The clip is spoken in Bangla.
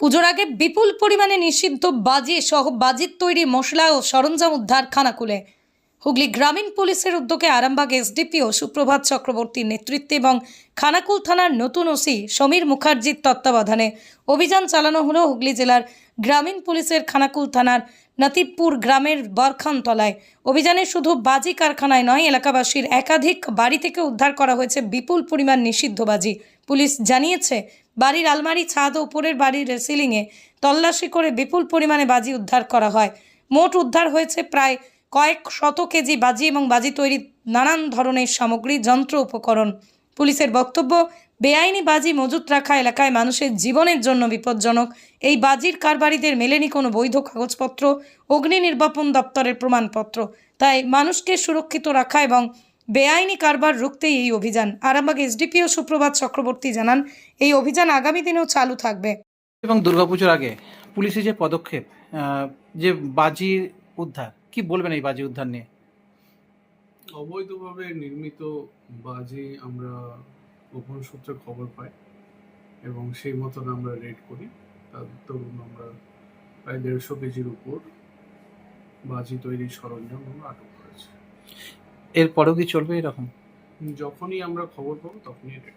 পুজোর আগে বিপুল পরিমাণে নিষিদ্ধ বাজি সহ বাজির তৈরি মশলা ও সরঞ্জাম উদ্ধার খানাকুলে। হুগলি গ্রামীণ পুলিশের উদ্যোগে আরামবাগ এসডিপিও সুপ্রভাত চক্রবর্তীর নেতৃত্বে এবং খানাকুল থানার নতুন ওসি সমীর মুখার্জির তত্ত্বাবধানে অভিযান চালানো হলো হুগলি জেলার গ্রামীণ পুলিশের খানাকুল থানার নাতিবপুর গ্রামের বরখানতলায়। অভিযানে শুধু বাজি কারখানায় নয়, এলাকাবাসীর একাধিক বাড়ি থেকে উদ্ধার করা হয়েছে বিপুল পরিমাণ নিষিদ্ধ বাজি। পুলিশ জানিয়েছে বাড়ির আলমারি, ছাদ ও উপরের বাড়ির সিলিংয়ে তল্লাশি করে বিপুল পরিমাণে বাজি উদ্ধার করা হয়। মোট উদ্ধার হয়েছে প্রায় কয়েক শত কেজি বাজি এবং বাজি তৈরির নানান ধরনের সামগ্রী, যন্ত্র, উপকরণ। পুলিশের বক্তব্য, বেআইনি বাজি মজুত রাখা এলাকায় মানুষের জীবনের জন্য বিপজ্জনক। এই বাজির কারবারিদের মেলেনি কোনো বৈধ কাগজপত্র, অগ্নি নির্বাপন দপ্তরের প্রমাণপত্র। তাই মানুষকে সুরক্ষিত রাখা এবং বেআইনি কারবার রুখতেই এই অভিযান। আরামবাগ এসডিপিও সুপ্রভাত চক্রবর্তী জানান এই অভিযান আগামী দিনেও চালু থাকবে। এবং দুর্গাপুজোর আগে পুলিশের যে পদক্ষেপ যে বাজি উদ্ধার কি বলবেন এই বাজি উদ্ধার নিয়ে? অবৈধভাবে নির্মিত বাজি আমরা গোপন সূত্রে খবর পাই এবং সেই মতন আমরা রেড করি। তার দরুন আমরা প্রায় দেড়শো কেজির উপর বাজি তৈরির সরঞ্জাম আমরা আটক করেছি। এরপরেও কি চলবে এরকম? যখনই আমরা খবর পাবো তখনই রেড